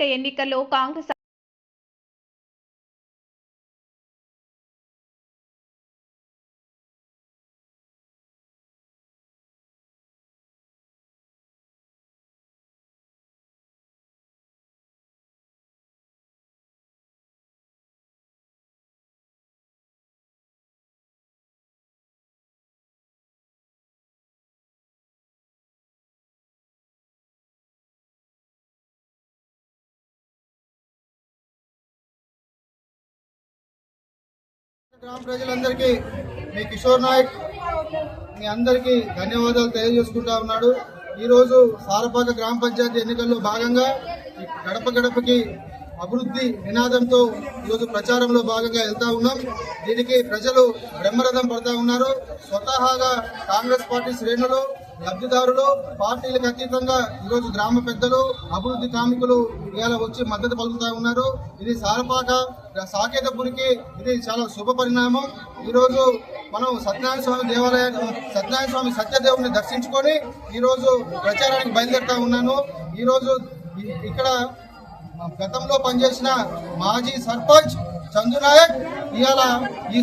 స్థానిక ఎన్నికల్లో కాంగ్రెస్ గ్రామ ప్రజలందరికీ మీ కిషోర్ నాయక్ మీ అందరికీ ధన్యవాదాలు తెలియజేసుకుంటా ఉన్నాడు. ఈరోజు సారపాక గ్రామ పంచాయతీ ఎన్నికల్లో భాగంగా గడప గడపకి అభివృద్ధి నినాదంతో ఈరోజు ప్రచారంలో భాగంగా వెళ్తా ఉన్నాం. దీనికి ప్రజలు బ్రహ్మరథం పడతా ఉన్నారు. స్వతహాగా కాంగ్రెస్ పార్టీ శ్రేణులు లబ్ధిదారులు పార్టీలకు అతీతంగా ఈరోజు గ్రామ పెద్దలు అభివృద్ధి కార్మికులు ఇవాళ వచ్చి మద్దతు పలుకుతా ఉన్నారు. ఇది సారపాక సాకేతపురికి ఇది చాలా శుభ పరిణామం. ఈరోజు మనం సత్యనారాయణ స్వామి దేవాలయాన్ని సత్యనారాయణ స్వామి సత్యదేవుని దర్శించుకొని ఈరోజు ప్రచారానికి బయలుదేరుతా ఉన్నాను. ఈరోజు ఇక్కడ గతంలో పనిచేసిన మాజీ సర్పంచ్ చందునాయక్ ఇవాళ ఈ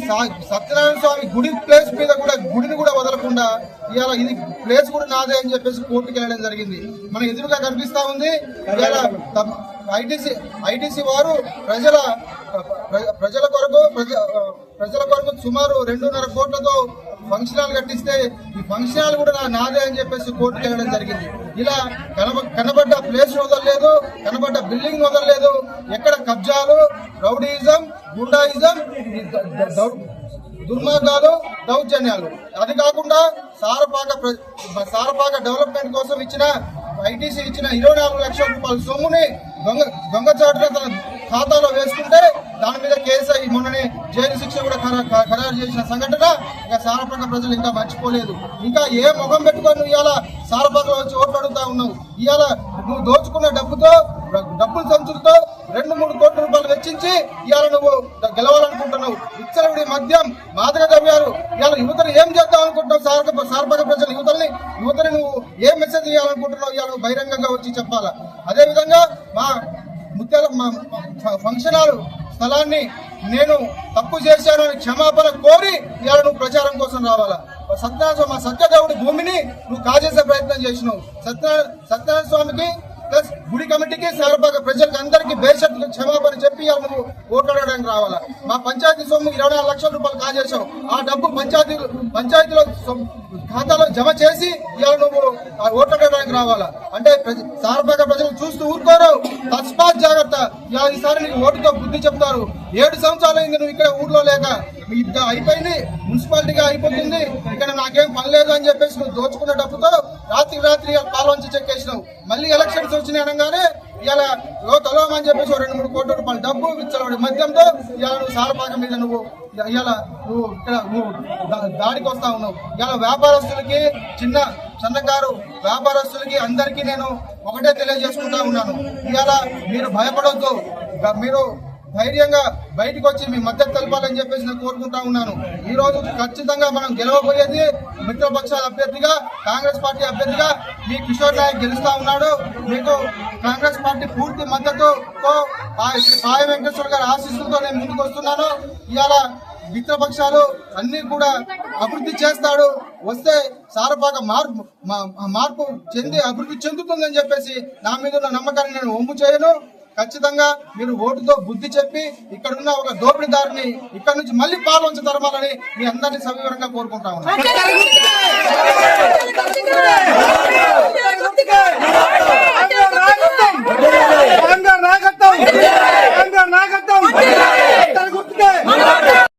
సత్యనారాయణ స్వామి గుడి ప్లేస్ మీద కూడా గుడిని కూడా వదలకుండా ఇవాళ ఇది ప్లేస్ కూడా నాదే అని చెప్పేసి కోర్టుకి వెళ్ళడం జరిగింది. మన ఎదురుగా కనిపిస్తా ఉంది ఇవాళ ఐటీసీ ఐటీసీ వారు ప్రజల ప్రజల కొరకు ప్రజ ప్రజల కొరకు సుమారు రెండున్నర కోట్లతో ఫంక్షన్ హాల్ కట్టిస్తే ఈ ఫంక్షన్ హాల్ కూడా నా- నాదే అని చెప్పేసి కోర్టుకు వెళ్ళడం జరిగింది. ఇలా కనబ కనబడ్డ ప్లేస్ వదలలేదు కనబడ్డ బిల్డింగ్ వదలలేదు. ఎక్కడ కబ్జాలు రౌడీజం గుండాయిజం దుర్మార్గాలు దౌర్జన్యాలు. అది కాకుండా సారపాక ప్ర- సారపాక డెవలప్మెంట్ కోసం ఇచ్చిన ఐటీసీ ఇచ్చిన ఇరవై నాలుగు లక్షల రూపాయల సొమ్ముని దొంగ దొంగచాటుగా తన ఖాతాలో వేసుకుంటే దాని మీద కేసీఐ మొన్ననే జైలు శిక్ష కూడా ఖరా- ఖరారు చేసిన సంఘటన ఇక సారపాక ప్రజలు ఇంకా మర్చిపోలేదు. ఇంకా ఏ ముఖం పెట్టుకొని నువ్వు ఇవాళ సారపాకలో వచ్చి ఓట్లు అడుగుతా ఉన్నావు? ఇవాళ నువ్వు దోచుకున్న డబ్బుతో డబ్బులు సంచులతో కోట్ల ఇవాళ నువ్వు గెలవాలనుకుంటున్నావు. ఇచ్చలవిడి మద్యం మాదక ద్రవ్యాలు ఇవాళ యువతను ఏం చేద్దాం అనుకుంటున్నావు? సారక సారపక ప్రజలు యువతల్ని యువతని నువ్వు ఏం మెసేజ్ ఇవ్వాలనుకుంటున్నావు ఇవాళ నువ్వు బహిరంగంగా వచ్చి చెప్పాలా? అదేవిధంగా మా ముత్యాల మా ఫంక్షన్ హాల్ స్థలాన్ని నేను తప్పు చేశాను అని క్షమాపణ కోరి ఇవాళ నువ్వు ప్రచారం కోసం రావాలా? సత్యనారాయణ మా సత్యదేవుడి భూమిని నువ్వు కాజేసే ప్రయత్నం చేసినావు. సత్యనారాయణ సత్యనారాయణ స్వామికి ప్లస్ గుడి కమిటీకి సారపాక ప్రజలకు అందరికీ బేషరతుగా క్షమాపణ చెప్పి నువ్వు ఓట్లాడడానికి రావాలా? మా పంచాయతీ సొమ్ము ఇరవై నాలుగు లక్షల రూపాయలు కాజేశావు ఆ డబ్బు పంచాయతీ పంచాయతీలో ఖాతాలో జమ చేసి ఇవాళ నువ్వు ఓట్లాడడానికి రావాలా? అంటే ప్రజ- ప్రజలు చూస్తూ ఊరుకోరు. తస్పాత్ జాగ్రత్త. ఇవాళ ఈసారి నీకు ఓటుతో బుద్ధి చెప్తారు. ఏడు సంవత్సరాలు అయింది నువ్వు ఇక్కడ ఊర్లో లేక. మీ అయిపోయింది మున్సిపాలిటీగా అయిపోతుంది. ఇక్కడ నాకేం పని లేదు అని చెప్పేసి నువ్వు దోచుకున్న డబ్బుతో రాత్రి రాత్రి పాల్వంచి చెక్కేసినావు. మళ్ళీ ఎలక్షన్స్ వచ్చినాయి అనగానే ఇలా ఓ తలోమని చెప్పేసి రెండు మూడు కోట్ల రూపాయల డబ్బు విచ్చలవాడి మద్యంతో ఇలా నువ్వు సారపాక మీద నువ్వు ఇలా నువ్వు ఇక్కడ నువ్వు దాడికి వస్తా ఉన్నావు. ఇలా వ్యాపారస్తులకి చిన్న సన్నకారు వ్యాపారస్తులకి అందరికీ నేను ఒకటే తెలియజేసుకుంటా ఉన్నాను. ఇలా మీరు భయపడవద్దు మీరు ధైర్యంగా బయటకు వచ్చి మీ మద్దతు తెలపాలని చెప్పేసి నేను కోరుకుంటా ఉన్నాను. ఈ రోజు ఖచ్చితంగా మనం గెలవబోయేది మిత్రపక్షాల అభ్యర్థిగా కాంగ్రెస్ పార్టీ అభ్యర్థిగా మీ కిషోర్ నాయక్ గెలుస్తా ఉన్నాడు. మీకు కాంగ్రెస్ పార్టీ పూర్తి మద్దతుతో ఆ పాయ వెంకటేశ్వర గారి ఆశీస్సులతో నేను ముందుకు వస్తున్నాను. ఇవాళ మిత్రపక్షాలు అన్ని కూడా అభివృద్ధి చేస్తాడు. వస్తే సారపాక మార్పు మార్పు చెంది అభివృద్ధి చెందుతుందని చెప్పేసి నా మీద ఉన్న నమ్మకాన్ని నేను ఒమ్ము చేయను. ఖచ్చితంగా మీరు ఓటుతో బుద్ధి చెప్పి ఇక్కడ ఉన్న ఒక దోపిడీదారుని ఇక్కడ నుంచి మళ్ళీ పాలవంచ తరమాలని మీ అందరినీ సవివరంగా కోరుకుంటా ఉన్నాను.